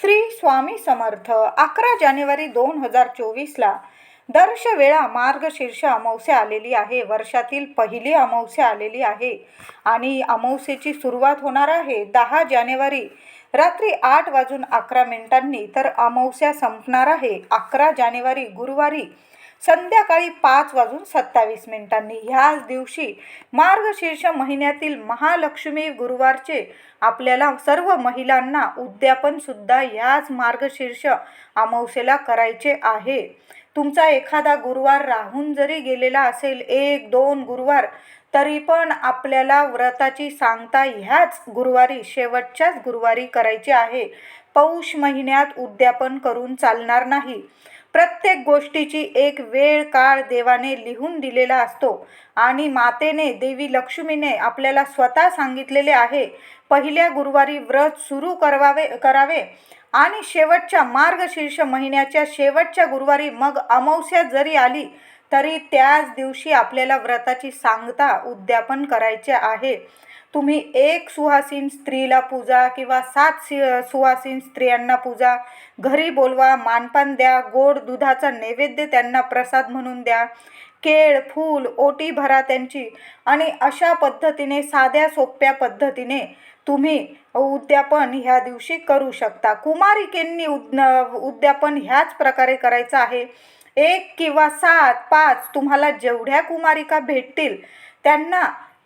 श्री स्वामी समर्थ अकरा जानेवारी दोन हजार चोवीसला दर्शवेळा मार्गशीर्ष अमावस्या आलेली आहे. वर्षातील पहिली अमावस्या आलेली आहे आणि अमावस्येची सुरुवात होणार आहे. दहा जानेवारी रात्री आठ वाजून अकरा मिनिटांनी तर अमावस्या संपणार आहे. अकरा जानेवारी गुरुवारी संध्याकाळी पाच वाजून सत्तावीस मिनिटांनी. ह्याच दिवशी मार्गशीर्ष महिन्यातील महालक्ष्मी गुरुवारचे आपल्याला सर्व महिलांना उद्यापन सुद्धा ह्याच मार्गशीर्ष अमावस्येला करायचे आहे. तुमचा एखादा गुरुवार राहून जरी गेलेला असेल एक दोन गुरुवार तरी पण आपल्याला व्रताची सांगता ह्याच गुरुवारी शेवटच्याच गुरुवारी करायची आहे. पौष महिन्यात उद्यापन करून चालणार नाही. प्रत्येक गोष्टीची एक वेळ काळ देवाने लिहून दिलेला असतो. आणि मातेने देवी लक्ष्मीने आपल्याला स्वतः सांगितलेले आहे पहिल्या गुरुवारी व्रत सुरू करवावे करावे. आणि शेवटच्या मार्गशीर्ष महिन्याच्या शेवटच्या गुरुवारी मग अमावस्या जरी आली तरी त्याच दिवशी आपल्याला व्रताची सांगता उद्यापन करायचे आहे. तुम्ही एक सुहासीन स्त्रीला पूजा किंवा सात सि सुहासीन स्त्रियांना पूजा. घरी बोलवा मानपान द्या गोड दुधाचा नैवेद्य त्यांना प्रसाद म्हणून द्या. केळ फूल ओटी भरा त्यांची. आणि अशा पद्धतीने साध्या सोप्या पद्धतीने तुम्ही उद्यापन ह्या दिवशी करू शकता. कुमारिकेंनी उद उद्यापन ह्याच प्रकारे करायचं आहे. एक किंवा सात पाच तुम्हाला जेवढ्या कुमारिका भेटतील त्यांना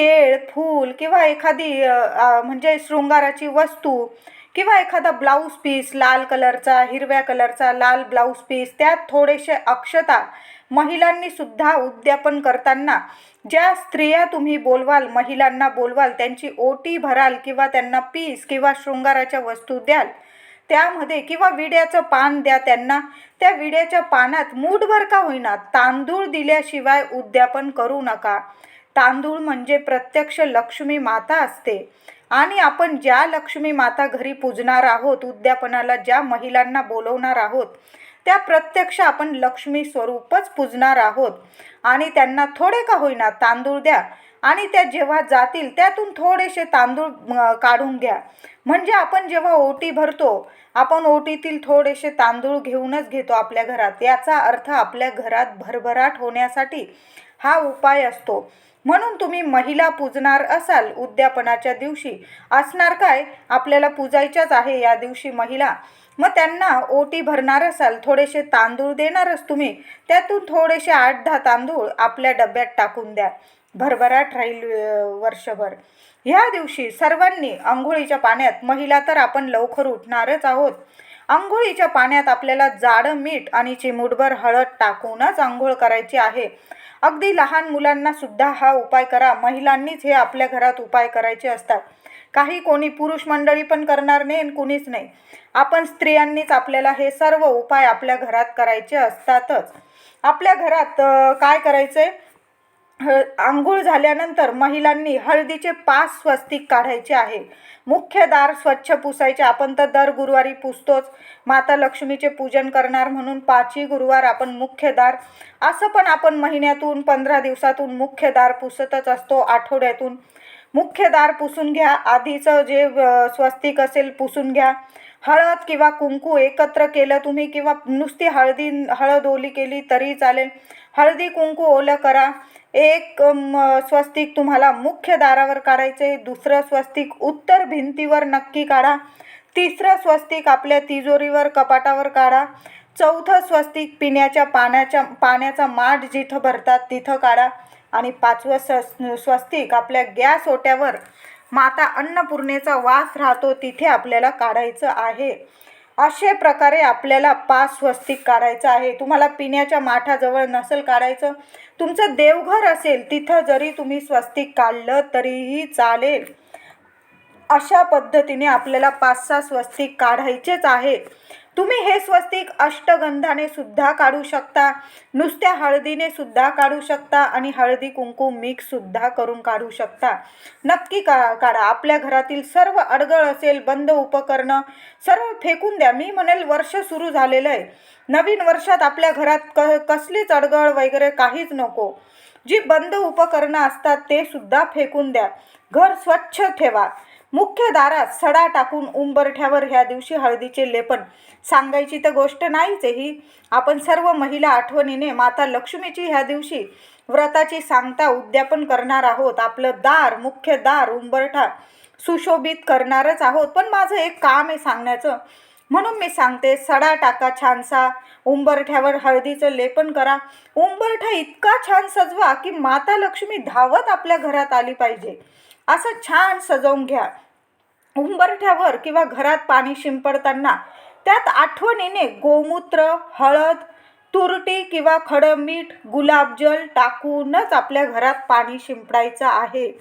केळ फूल किंवा एखादी म्हणजे शृंगाराची वस्तू किंवा एखादा ब्लाऊज पीस लाल कलरचा हिरव्या कलरचा लाल ब्लाऊज पीस त्यात थोडेसे अक्षता महिलांनी सुद्धा उद्यापन करताना ज्या स्त्रिया तुम्ही बोलवाल महिलांना बोलवाल त्यांची ओटी भराल किंवा त्यांना पीस किंवा शृंगाराच्या वस्तू द्याल त्यामध्ये किंवा विड्याचं पान द्या त्यांना त्या विड्याच्या पानात मूठभर का होईना तांदूळ दिल्याशिवाय उद्यापन करू नका. तांदूळ म्हणजे प्रत्यक्ष लक्ष्मी माता असते. आणि आपण ज्या लक्ष्मी माता घरी पूजणार आहोत उद्यापनाला ज्या महिलांना बोलवणार आहोत त्या प्रत्यक्ष आपण लक्ष्मी स्वरूपच पूजणार आहोत. आणि त्यांना थोडे का होईना तांदूळ द्या आणि त्या जेव्हा जातील त्यातून थोडेसे तांदूळ काढून घ्या. म्हणजे आपण जेव्हा ओटी भरतो आपण ओटीतील थोडेसे तांदूळ घेऊनच घेतो आपल्या घरात. याचा अर्थ आपल्या घरात भरभराट होण्यासाठी हा उपाय असतो. म्हणून तुम्ही महिला पूजणार असाल उद्यापनाच्या दिवशी. असणार काय? आपल्याला पूजायच्याच आहे या दिवशी महिला. मग त्यांना ओटी भरणार असाल थोडेसे तांदूळ देणारच तुम्ही. त्यातून थोडेसे आठ दहा तांदूळ आपल्या डब्यात टाकून द्या. भरभराट राहील वर्षभर. ह्या दिवशी सर्वांनी आंघोळीच्या पाण्यात महिला तर आपण लवकर उठणारच आहोत. आंघोळीच्या पाण्यात आपल्याला जाडं मीठ आणि चिमूटभर हळद टाकूनच आंघोळ करायची आहे. अगदी लहान मुलांना सुद्धा हा उपाय करा. महिलांनीच हे आपल्या घरात उपाय करायचे असतात. काही कोणी पुरुष मंडळी पण करणार नाही आणि कुणीच नाही. आपण स्त्रियांनीच आपल्याला हे सर्व उपाय आपल्या घरात करायचे असतातच. आपल्या घरात काय करायचं आहे हळ आंघोळ झाल्यानंतर महिलांनी हळदीचे पाच स्वस्तिक काढायचे आहे. मुख्य दार स्वच्छ पुसायचे. आपण तर दर गुरुवारी पुसतोच. माता लक्ष्मीचे पूजन करणार म्हणून पाचही गुरुवार आपण मुख्य दार असं पण आपण महिन्यातून पंधरा दिवसातून मुख्य दार पुसतच असतो आठवड्यातून. मुख्य दार पुसून घ्या आधीचं जे स्वस्तिक असेल पुसून घ्या. हळद किंवा कुंकू एकत्र केलं तुम्ही किंवा नुसती हळदी हळद ओली केली तरी चालेल. हळदी कुंकू ओलं करा. एक स्वस्तिक तुम्हाला मुख्य दारावर काढायचं आहे दुसरं स्वस्तिक उत्तर भिंतीवर नक्की काढा. तिसरं स्वस्तिक आपल्या तिजोरीवर कपाटावर काढा. चौथं स्वस्तिक पिण्याच्या पाण्याच्या पाण्याचा माठ जिथं भरतात तिथं काढा. आणि पाचवं स स्वस्तिक आपल्या गॅस ओट्यावर माता अन्नपूर्णेचा वास राहतो तिथे आपल्याला काढायचं आहे. असे प्रकारे आपल्याला पाच स्वस्तिक काढायचं आहे. तुम्हाला पिण्याच्या माठाजवळ नसेल काढायचं तुमचं देवघर असेल तिथं जरी तुम्ही स्वस्तिक काढलं तरीही चालेल. अशा पद्धतीने आपल्याला पाच सहा स्वस्तिक काढायचेच आहे. तुम्ही हे स्वस्तिक अष्टगंधाने सुद्धा काढू शकता. नुसत्या हळदीने सुद्धा काढू शकता आणि हळदी कुंकू मिक्स सुद्धा करून काढू शकता. नक्की का काढा. आपल्या घरातील सर्व अडगळ असेल बंद उपकरणं सर्व फेकून द्या. मी म्हणेल वर्ष सुरू झालेलं आहे नवीन वर्षात आपल्या घरात क कसलीच अडगळ वगैरे काहीच नको. जी बंद उपकरणं असतात ते सुद्धा फेकून द्या. घर स्वच्छ ठेवा. मुख्य दारात सडा टाकून उंबरठ्यावर ह्या दिवशी हळदीचे लेपन. सांगायची तर गोष्ट नाहीच आहे ही. आपण सर्व महिला आठवणीने माता लक्ष्मीची ह्या दिवशी व्रताची सांगता उद्यापन करणार आहोत. आपलं दार मुख्य दार उंबरठा सुशोभित करणारच आहोत. पण माझं एक काम आहे सांगण्याचं. म्हणून मी सांगते सडा टाका छानसा उंबरठ्यावर हळदीचं लेपन करा. उंबरठा इतका छान सजवा की माता लक्ष्मी धावत आपल्या घरात आली पाहिजे. असं छान सजवून घ्या. उंबरठ्यावर किंवा घरात पाणी शिंपडताना त्यात आठवणीने गोमूत्र हळद तुरटी किंवा खडं मीठ गुलाबजल टाकूनच आपल्या घरात पाणी शिंपडायचं आहे.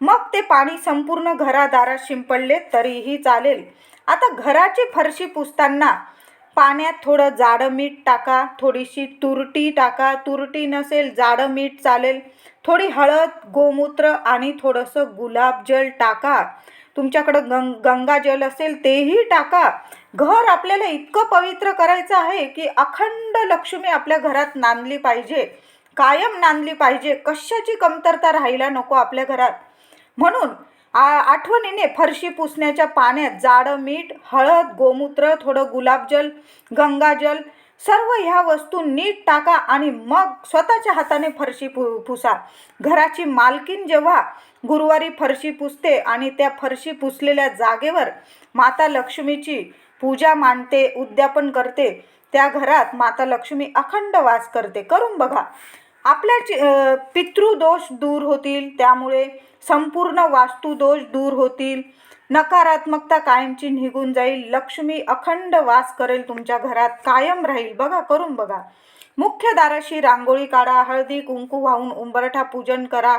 मग ते पाणी संपूर्ण घरादारात शिंपडले तरीही चालेल. आता घराची फरशी पुसताना पाण्यात थोडं जाडं मीठ टाका थोडीशी तुरटी टाका. तुरटी नसेल जाडं मीठ चालेल. थोडी हळद गोमूत्र आणि थोडंसं गुलाबजल टाका. तुमच्याकडं गंग गंगाजल असेल तेही टाका. घर आपल्याला इतकं पवित्र करायचं आहे की अखंड लक्ष्मी आपल्या घरात नांदली पाहिजे. कायम नांदली पाहिजे. कशाची कमतरता राहायला नको आपल्या घरात. म्हणून आ- आठवणीने फरशी पुसण्याच्या पाण्यात जाडं मीठ हळद गोमूत्र थोडं गुलाबजल गंगाजल सर्व ह्या वस्तू नीट टाका आणि मग स्वतःच्या हाताने फरशी पु पुसा. घराची मालकीन जेव्हा गुरुवारी फरशी पुसते आणि त्या फरशी पुसलेल्या जागेवर माता लक्ष्मीची पूजा मांडते उद्यापन करते त्या घरात माता लक्ष्मी अखंड वास करते. करून बघा. आपल्या चि- पितृदोष दूर होतील त्यामुळे संपूर्ण वास्तुदोष दूर होतील. नकारात्मकता कायमची निघून जाईल. लक्ष्मी अखंड वास करेल तुमच्या घरात. कायम राहील. बघा करून बघा. मुख्य दाराशी रांगोळी काढा. हळदी कुंकू वाहून उंबरठा पूजन करा.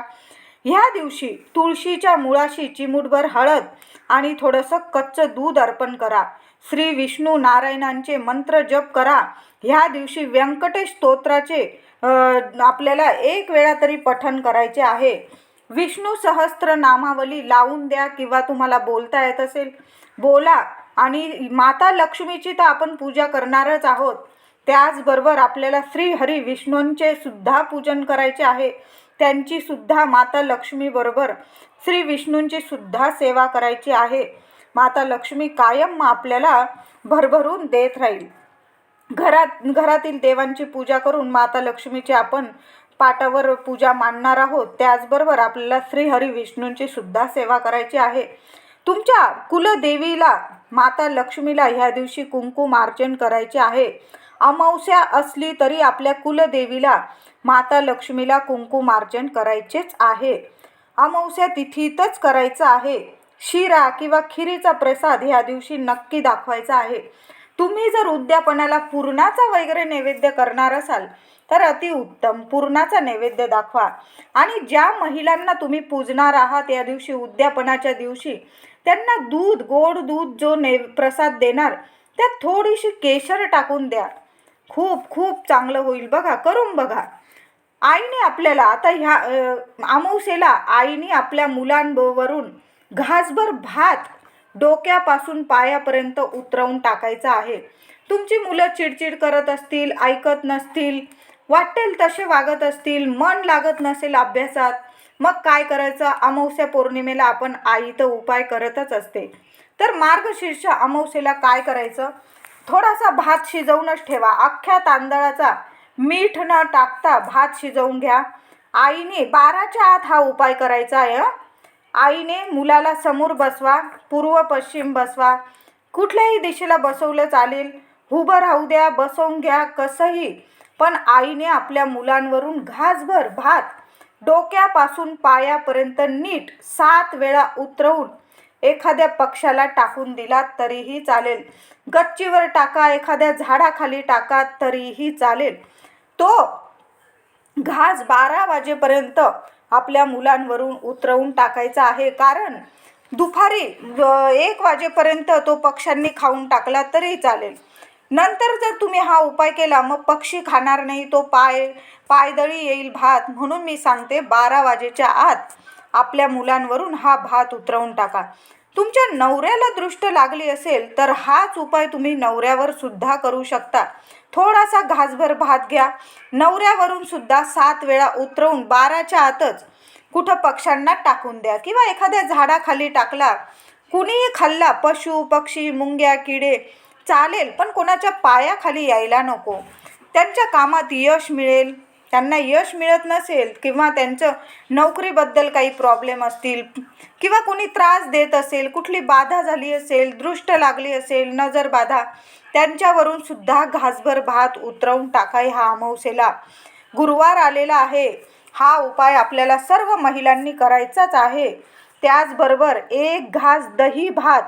ह्या दिवशी तुळशीच्या मुळाशी चिमूटभर हळद आणि थोडंसं कच्चं दूध अर्पण करा. श्री विष्णू नारायणांचे मंत्र जप करा. ह्या दिवशी व्यंकटेश स्तोत्राचे आपल्याला एक वेळा तरी पठन करायचे आहे. विष्णू सहस्त्र नामावली लावून द्या किंवा तुम्हाला बोलता येत असेल. बोला आणि माता लक्ष्मीची तर आपण पूजा करणारच आहोत. त्याचबरोबर आपल्याला श्री हरी विष्णूंचे सुद्धा पूजन करायचे आहे. त्यांची सुद्धा माता लक्ष्मीबरोबर श्री विष्णूंची सुद्धा सेवा करायची आहे. माता लक्ष्मी कायम आपल्याला भरभरून देत राहील. घरात घरातील देवांची पूजा करून माता लक्ष्मीची आपण पाटावर पूजा मांडणार आहोत. त्याचबरोबर आपल्याला श्रीहरी विष्णूंची सुद्धा सेवा करायची आहे. तुमच्या कुलदेवीला माता लक्ष्मीला ह्या दिवशी कुंकुमार्चन करायचे आहे. अमावस्या असली तरी आपल्या कुलदेवीला माता लक्ष्मीला कुंकुमार्चन करायचेच आहे. अमावस्या तिथीतच करायचं आहे. शिरा किंवा खिरीचा प्रसाद ह्या दिवशी नक्की दाखवायचा आहे. तुम्ही जर उद्यापनाला पूर्णाचा वगैरे नैवेद्य करणार असाल तर अतिउत्तम पूर्णाचा नैवेद्य दाखवा. आणि ज्या महिलांना तुम्ही पूजणार आहात या दिवशी उद्यापनाच्या दिवशी त्यांना दूध गोड दूध जो ने प्रसाद देणार त्यात थोडीशी केशर टाकून द्या. खूप खूप चांगलं होईल. बघा करून बघा. आईने आपल्याला आता ह्या अ, अमावस्येला आईने आपल्या मुलांवरून घासभर भात डोक्यापासून पायापर्यंत उतरवून टाकायचा आहे. तुमची मुलं चिडचिड करत असतील ऐकत नसतील वाटेल तसे वागत असतील मन लागत नसेल अभ्यासात मग काय करायचं? अमावस्या पौर्णिमेला आपण आई तर उपाय करतच असते. तर मार्गशीर्ष अमावस्येला काय करायचं? थोडासा भात शिजवूनच ठेवा. अख्ख्या तांदळाचा मीठ न टाकता भात शिजवून घ्या. आईने बाराच्या आत हा उपाय करायचा आहे आईने मुलाला समोर बसवा पूर्व पश्चिम बसवा. कुठल्याही दिशेला बसवलं चालेल. उभं राहू द्या बसवून घ्या कसंही. पण आईने आपल्या मुलांवरून घासभर भात डोक्यापासून पायापर्यंत नीट सात वेळा उतरवून एखाद्या पक्षाला टाकून दिला तरीही चालेल. गच्चीवर टाका एखाद्या झाडाखाली टाका तरीही चालेल. तो घास बारा वाजेपर्यंत आपल्या मुलांवरून उतरवून टाकायचा आहे. कारण दुपारी एक वाजेपर्यंत तो पक्ष्यांनी खाऊन टाकला तरी चालेल. नंतर जर तुम्ही हा उपाय केला मग पक्षी खाणार नाही तो पाय पायदळी येईल भात. म्हणून मी सांगते बारा वाजेच्या आत आपल्या मुलांवरून हा भात उतरवून टाका. तुमच्या नवऱ्याला दृष्ट लागली असेल तर हाच उपाय तुम्ही नवऱ्यावर सुद्धा करू शकता. थोडासा घासभर भात घ्या. नवऱ्यावरून सुद्धा सात वेळा उतरवून बाराच्या आतच कुठं पक्ष्यांना टाकून द्या. किंवा एखाद्या झाडाखाली टाकला कुणीही खाल्ला पशु पक्षी मुंग्या किडे चालेल पण कोणाच्या पायाखाली यायला नको. त्यांच्या कामात यश मिळेल. त्यांना यश मिळत नसेल किंवा त्यांचं नोकरीबद्दल काही प्रॉब्लेम असतील किंवा कोणी त्रास देत असेल कुठली बाधा झाली असेल दृष्ट लागली असेल नजर बाधा त्यांच्यावरून सुद्धा घासभर भात उतरवून टाकाय हा अमावसेला गुरुवार आलेला आहे. हा उपाय आपल्याला सर्व महिलांनी करायचाच आहे. त्याचबरोबर एक घास दही भात.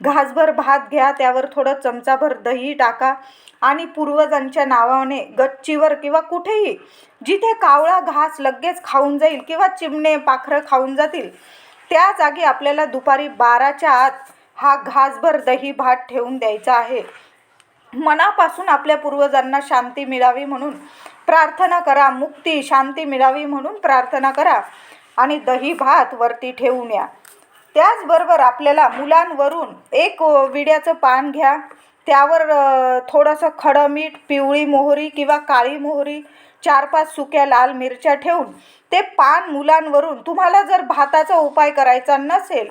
घासभर भात घ्या त्यावर थोडं चमचाभर दही टाका आणि पूर्वजांच्या नावाने गच्चीवर किंवा कुठेही जिथे कावळा घास लगेच खाऊन जाईल किंवा चिमणे पाखरं खाऊन जातील त्या जागी आपल्याला दुपारी बाराच्या आत हा घासभर दही भात ठेवून द्यायचा आहे. मनापासून आपल्या पूर्वजांना शांती मिळावी म्हणून प्रार्थना करा मुक्ती शांती मिळावी म्हणून प्रार्थना करा. आणि दही भात वरती ठेवून या. त्याचबरोबर आपल्याला मुलांवरून एक विड्याचं पान घ्या. त्यावर थोडंसं खडं मीठ पिवळी मोहरी किंवा काळी मोहरी चार पाच सुक्या लाल मिरच्या ठेवून ते पान मुलांवरून तुम्हाला जर भाताचा उपाय करायचा नसेल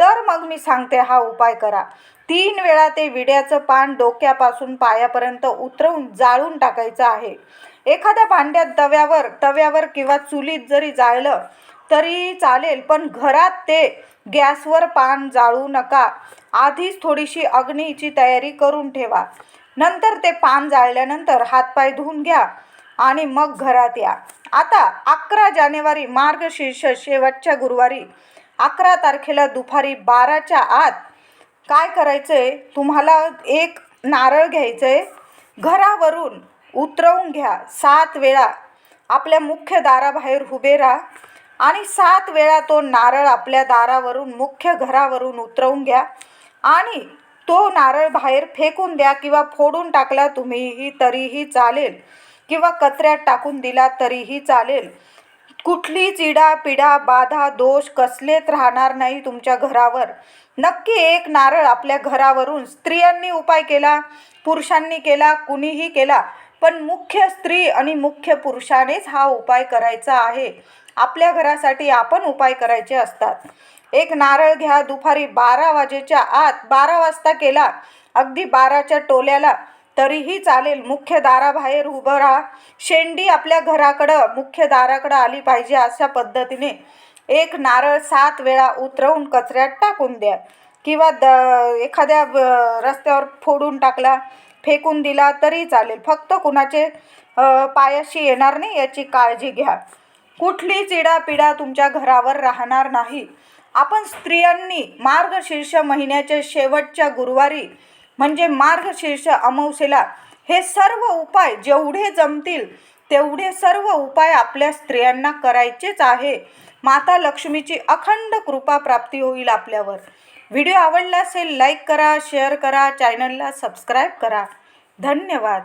तर मग मी सांगते हा उपाय करा. तीन वेळा ते विड्याचं पान डोक्यापासून पायापर्यंत उतरवून जाळून टाकायचं आहे. एखाद्या भांड्यात तव्यावर तव्यावर किंवा चुलीत जरी जाळलं तरी चालेल पण घरात ते गॅसवर पान जाळू नका. आधीच थोडीशी अग्नीची तयारी करून ठेवा. नंतर ते पान जाळल्यानंतर हातपाय धुवून घ्या आणि मग घरात या. आता अकरा जानेवारी मार्गशीर्ष शेवटच्या गुरुवारी अकरा तारखेला दुपारी बाराच्या आत काय करायचं आहे तुम्हाला एक नारळ घ्यायचं आहे घरावरून उतरवून घ्या. सात वेळा आपल्या मुख्य दाराबाहेर उभे राहा. आणि सात वेळा तो नारळ आपल्या दारावरून मुख्य घरावरून उतरवून घ्या. आणि तो नारळ बाहेर फेकून द्या किंवा फोडून टाकला तुम्हीही तरीही चालेल. किंवा कचऱ्यात टाकून दिला तरीही चालेल. कुठली चिडा पिडा बाधा दोष कसलेच राहणार नाही तुमच्या घरावर. नक्की एक नारळ आपल्या घरावरून स्त्रियांनी उपाय केला पुरुषांनी केला कुणीही केला पण मुख्य स्त्री आणि मुख्य पुरुषानेच हा उपाय करायचा आहे. आपल्या घरासाठी आपण उपाय करायचे असतात. एक नारळ घ्या दुपारी बारा वाजेच्या आत बारा वाजता केला अगदी बाराच्या टोल्याला तरीही चालेल मुख्य दाराबाहेर उभं राहा. शेंडी आपल्या घराकडं मुख्य दाराकडं आली पाहिजे अशा पद्धतीने एक नारळ सात वेळा उतरवून कचऱ्यात टाकून द्या. किंवा द एखाद्या रस्त्यावर फोडून टाकला फेकून दिला तरी चालेल. फक्त कुणाचे पायाशी येणार नाही याची काळजी घ्या. कुठली चिडापिडा तुमच्या घरावर राहणार नाही. आपण स्त्रियांनी मार्गशीर्ष महिन्याच्या शेवटच्या गुरुवारी म्हणजे मार्गशीर्ष अमावस्येला हे सर्व उपाय जेवढे जमतील तेवढे सर्व उपाय आपल्या स्त्रियांना करायचेच आहे. माता लक्ष्मीची अखंड कृपा प्राप्ती होईल आपल्यावर. व्हिडिओ आवडला असेल लाईक करा शेअर करा चॅनलला सबस्क्राईब करा. धन्यवाद.